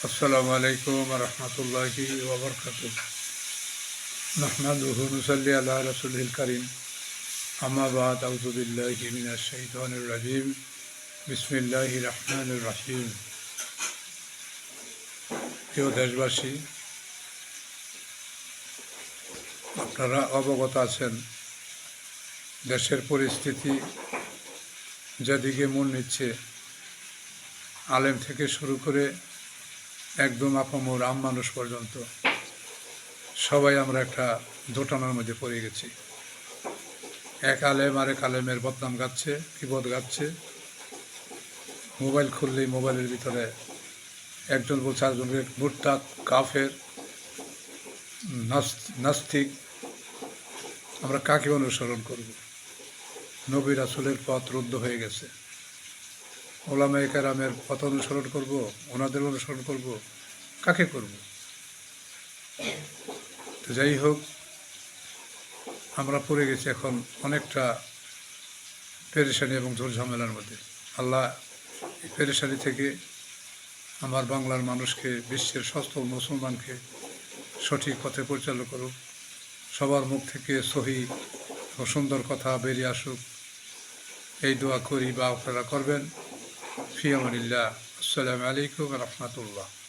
السلام عليكم ورحمة الله وبركاته نحمده ونصلي على رسوله الكريم أما بعد أعوذ بالله من الشيطان الرجيم بسم الله الرحمن الرحيم প্রিয় দেশবাসী আপনারা অবগত আছেন দেশের পরিস্থিতি যেদিকে মন নিচ্ছে আলেম থেকে শুরু করে একদম আপামর আম মানুষ পর্যন্ত। সবাই আমরা একটা দোটানার মধ্যে পড়ে গেছি। এক আলেম আরেক আলেমের বদনাম গাচ্ছে, বিপদ গাচ্ছে। মোবাইল খুললেই মোবাইলের ভিতরে একজন বলছে আরেকজনকে, মুরতাদ, কাফের নাস্তিক, আমরা কাকে অনুসরণ করব? নবী রাসুলের পথ রুদ্ধ হয়ে গেছে। ওলামাই কারামের পথ অনুসরণ করব, ওনাদের অনুসরণ করব, কাকে করব? তো যাই হোক, আমরা পড়ে গেছি এখন অনেকটা পেরেশানি এবং ঝামেলার মধ্যে। আল্লাহ পেরেশানি থেকে আমার বাংলার মানুষকে, বিশ্বের সমস্ত মুসলমানকে সঠিক পথে পরিচালনা করুক, সবার মুখ থেকে সহি ও সুন্দর কথা বেরিয়ে আসুক। এই দোয়া করি বা আপনারা করবেন। كثيرا لله السلام عليكم ورحمة الله.